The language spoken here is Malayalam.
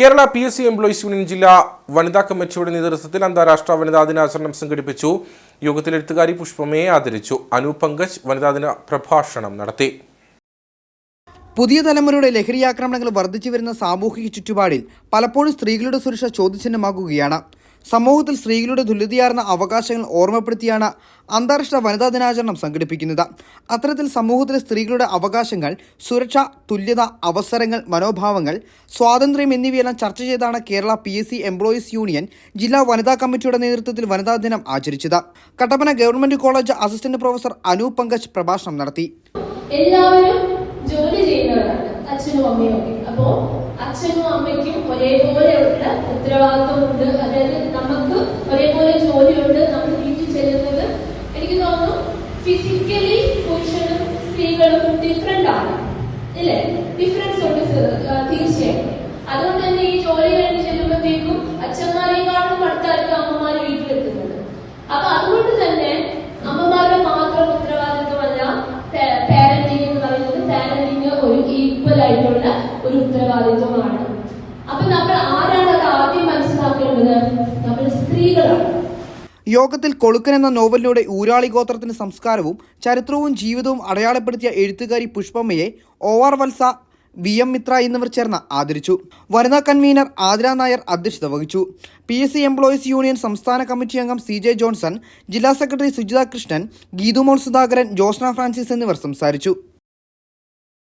Kerala P S C employees union ജില്ലാ വനിതാ കമ്മിറ്റിയുടെ നേതൃത്വത്തിൽ അന്താരാഷ്ട്ര വനിതാ ദിനാചരണം സംഘടിപ്പിച്ചു. യോഗത്തിൽ എഴുത്തുകാരി പുഷ്പമയെ ആദരിച്ചു. അനു പങ്കജ് വനിതാ ദിന പ്രഭാഷണം നടത്തി. പുതിയ തലമുറയുടെ ലഹരി ആക്രമണങ്ങൾ വർദ്ധിച്ചു വരുന്ന സാമൂഹിക ചുറ്റുപാടിൽ പലപ്പോഴും സ്ത്രീകളുടെ സുരക്ഷ ചോദ്യചിഹ്നമാകുകയാണ്. സമൂഹത്തിൽ സ്ത്രീകളുടെ തുല്യതയാർന്ന അവകാശങ്ങൾ ഓർമ്മപ്പെടുത്തിയാണ് അന്താരാഷ്ട്ര വനിതാ ദിനാചരണം സംഘടിപ്പിക്കുന്നത്. അത്തരത്തിൽ സമൂഹത്തിലെ സ്ത്രീകളുടെ അവകാശങ്ങൾ സുരക്ഷ തുല്യത അവസരങ്ങൾ മനോഭാവങ്ങൾ സ്വാതന്ത്ര്യം എന്നിവയെല്ലാം ചർച്ച ചെയ്താണ് Kerala P S C employees union ജില്ലാ വനിതാ കമ്മിറ്റിയുടെ നേതൃത്വത്തിൽ വനിതാ ദിനം ആചരിച്ചത്. Kattappana government college assistant professor Anu Pankaj പ്രഭാഷണം നടത്തി. എല്ലാവരും ജോലി ചെയ്യുന്നവരാണ് അച്ഛനും അമ്മയും ഒക്കെ. അപ്പോ അച്ഛനും അമ്മയ്ക്കും ഒരേപോലെയുള്ള ഉത്തരവാദിത്വമുണ്ട്. അതായത് നമുക്ക് ഒരേപോലെ ജോലിയുണ്ട് നമ്മൾ വീട്ടിൽ ചെല്ലുന്നത്. എനിക്ക് തോന്നുന്നു ഫിസിക്കലി പുരുഷനും സ്ത്രീകളും ഡിഫറെന്റ് ആണ്. ഇല്ലേ? ഡിഫറൻസ് ഉണ്ട് തീർച്ചയായും അതുകൊണ്ട് തന്നെ ഈ ജോലി കഴിഞ്ഞ് ചെല്ലുമ്പോഴത്തേക്കും അച്ഛന്മാരെക്കാളും അടുത്തായിരിക്കും അമ്മമാർ വീട്ടിലെത്തുന്നത് അപ്പൊ അതുകൊണ്ട് തന്നെ അമ്മമാരുടെ മാത്രം ഉത്തരവാദിത്വമല്ല പാരന്റിങ് എന്ന് പറയുന്നത്. പാരന്റിങ് ഒരു ഈക്വൽ ആയിട്ടുള്ള ഒരു ഉത്തരവാദിത്വമാണ്. നമ്മൾ നമ്മൾ യോഗത്തിൽ കൊളുക്കൻ എന്ന നോവലിലൂടെ ഊരാളി ഗോത്രത്തിന്റെ സംസ്കാരവും ചരിത്രവും ജീവിതവും അടയാളപ്പെടുത്തിയ എഴുത്തുകാരി പുഷ്പമ്മയെ O R Valsa V M Mithra എന്നിവർ ചേർന്ന് ആദരിച്ചു. വനിതാ കൺവീനർ ആതിര നായർ അധ്യക്ഷത വഹിച്ചു. P S C employees union സംസ്ഥാന കമ്മിറ്റി അംഗം സി ജെ ജോൺസൺ ജില്ലാ സെക്രട്ടറി സുജിത കൃഷ്ണൻ ഗീതുമോൾ സുധാകരൻ ജോസ്ന ഫ്രാൻസിസ് എന്നിവർ സംസാരിച്ചു.